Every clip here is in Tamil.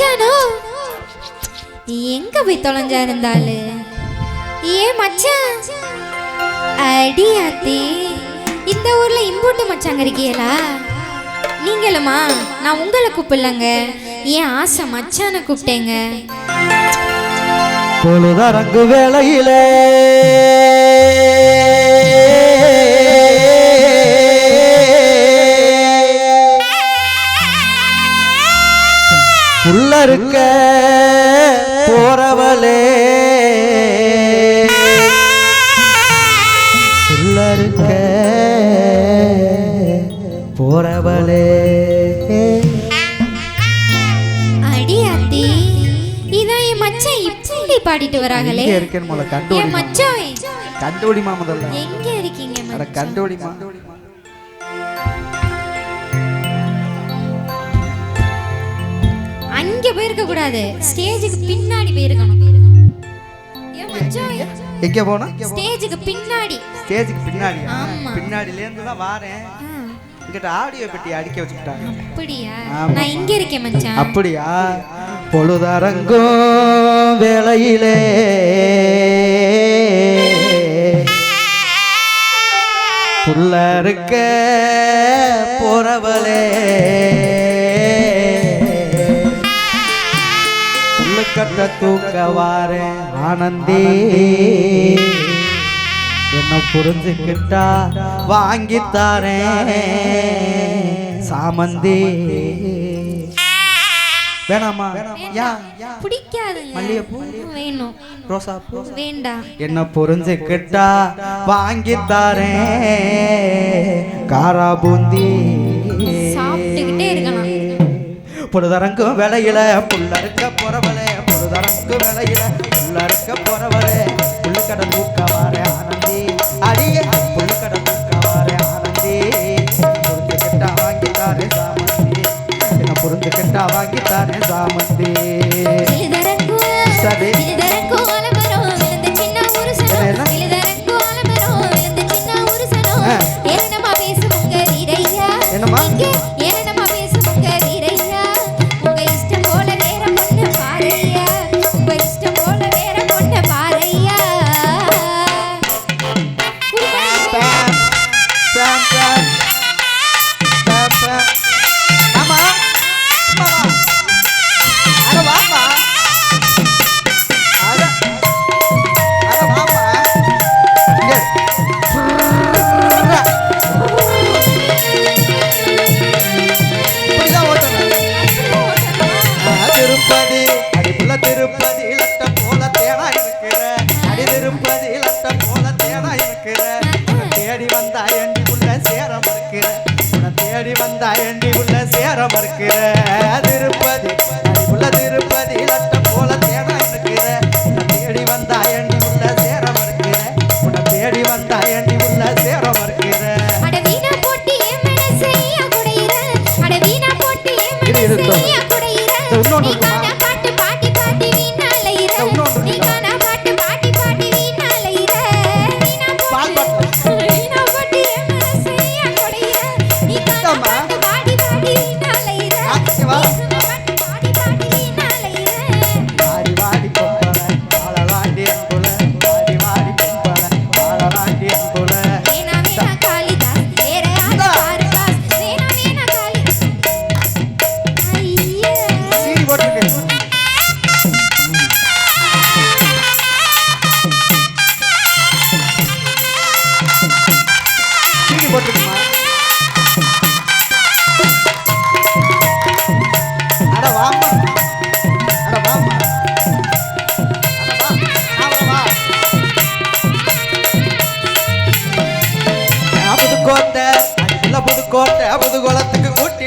மச்சானோ? எங்க போய் தொலைஞ்சா இருந்தாலு? ஏன் மச்சான்? அடி அத்தி இந்த ஊர்ல இம்பூட்டு மச்சாங்க இருக்கீங்களா நீங்களுமா நான் உங்களை கூப்பிடலங்க. ஏன் ஆசை மச்சான கூப்பிட்டேங்க. பொழுதரங்கு வேலையிலே இருக்க போறவளே. இருக்க போறவளே. அடி அத்தி இதான் என் மச்சான் இப்படி பாடிட்டு வராங்களே. கண்டுபிடிமா மச்சான் கண்டுபிடிமா முதல்ல. எங்க இருக்கீங்க கண்டுபிடிமா அங்க போயிருக்க கூடாது ஸ்டேஜுக்கு பின்னாடி போயிருக்கணும். எங்க போனா? ஸ்டேஜுக்கு பின்னாடி. ஸ்டேஜுக்கு பின்னாடி. ஆமா. பின்னாடில இருந்து தான் வாரேன். இங்கிட்ட ஆடியோ பெட்டி அடிக்க வச்சுட்டாங்க அப்படியா? ஆமா. நான் இங்க இருக்கேன் மச்சான் அப்படியா? பொழுதரங்கும் வேளையிலே. புள்ள இருக்க போறவளே. புல்லுக்கட்ட தூக்க வாரேன் ஆனந்தி. என்ன புரிஞ்சுக்கிட்டா? வாங்கி தாரேன் சாமந்தி. வேணாமா? யா பிடிக்காதுங்க. மல்லிகைப்பூ? வேணும். ரோசா வேண்டாம் என்ன புரிஞ்சுக்கிட்டா? வாங்கி தாரேன் காரா பூந்தி. சாப்பிட்டுக்கிட்டே இருக்கலாம் பொழுதரங்கும் விலையில புள்ள இருக்க போறவளே. பொழுதரங்கும் வேலையில உள்ள இருக்க போறவரே உள்ள தூக்க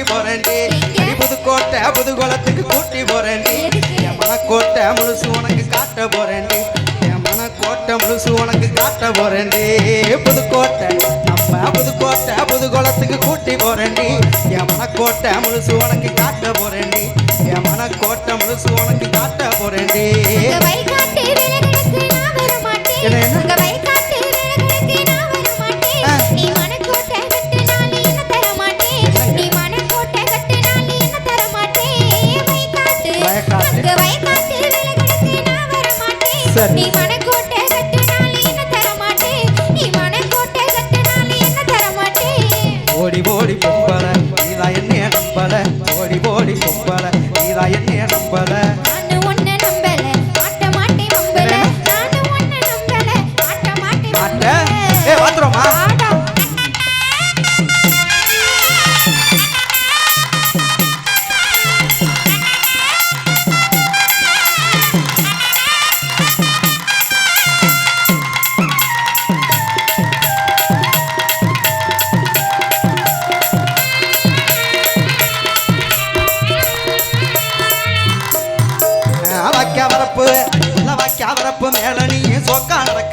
போறேன்டி. புதுக்கோட்டை புதுகோலத்துக்கு கூட்டி போறேன்டி. என் மனக்கோட்டை முழுசு உனக்கு காட்ட போறேன்டி. என் மனக்கோட்டை முழுசு உனக்கு காட்ட போறேன்டி. புதுக்கோட்டை நம்ம புதுக்கோட்டை புதுகோலத்துக்கு கூட்டி போறேன்டி. என் மனக்கோட்டை முழுசு உனக்கு காட்ட போறேன்டி. என் மனக்கோட்டை முழுசு உனக்கு ஓடி ஓடி பொம்பள நீதா என்னைய நம்பல. ஓடி ஓடி பொம்பள நீதா என்னைய நம்பல. நானு உன்னை நம்பல மாட்ட மாட்டேன் நம்பல நானு உன்னை நம்பல மாட்ட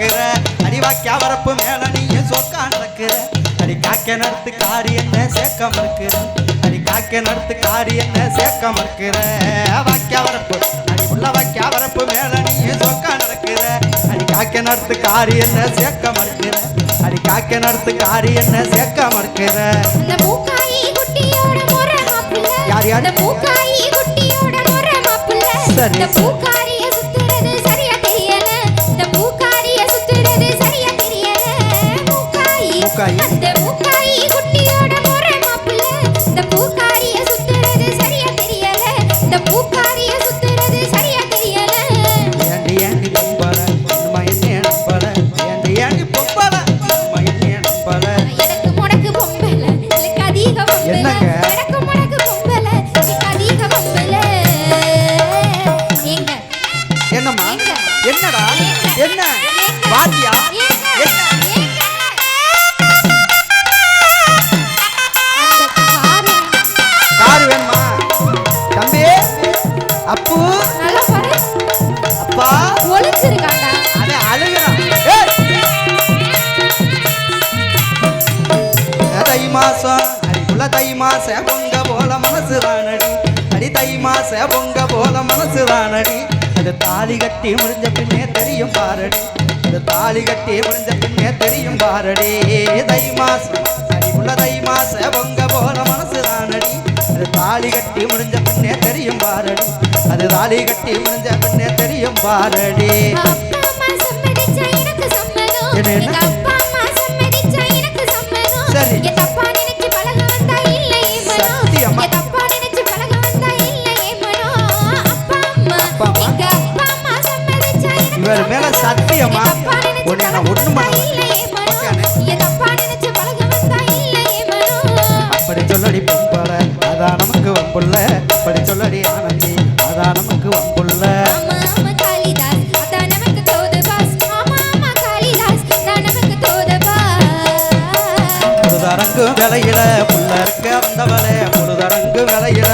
நடக்கிற அடி வாக்கியா வரப்பு மேல நீயும் சொக்கா நடக்கிற அடி காக்க நடத்து காரி என்ன சேர்க்க மறுக்கிற அடி காக்க நடத்து காரி என்ன சேர்க்க மறுக்கிற வாக்கியா வரப்பு அடி உள்ள வாக்கியா வரப்பு மேல நீயும் சொக்கா நடக்கிற அடி காக்க நடத்து காரி என்ன சேர்க்க மறுக்கிற அடி காக்க நடத்து காரி என்ன சேர்க்க மறுக்கிற. யார், யார்? மூக்காயி குட்டியோட முறை மாப்பிள்ளை. சரி. இந்த என்ன? ஏங்க? கார் வேணுமா? தம்பி அப்பு அப்பா. ஒளிஞ்சிருக்காண்டா. அட அழுகுறான் தை மாசம் அடிக்குள்ள தை மாச பொங்க போல மனசு தானடி அடி தை மாச பொங்க போல மனசு தானடி அது தாலி கட்டி முடிஞ்ச பின்னே தெரியும் பாரடி அது தாலி கட்டி முடிஞ்ச பின்னே தெரியும் பாரடி தை மாசம் அடிக்குள்ள தை மாச பொங்க போல மனசு தானடி அது தாலி கட்டி முடிஞ்ச பின்னே தெரியும் பாரடி அது தாலி கட்டி முடிஞ்ச பின்னே தெரியும் பாரடி. என்ன. சரி. அதான் நமக்கு தோது பாஸ். முழுதரங்கு விலையில புள்ள இருக்க வந்தவளே முழுதரங்கு விலையில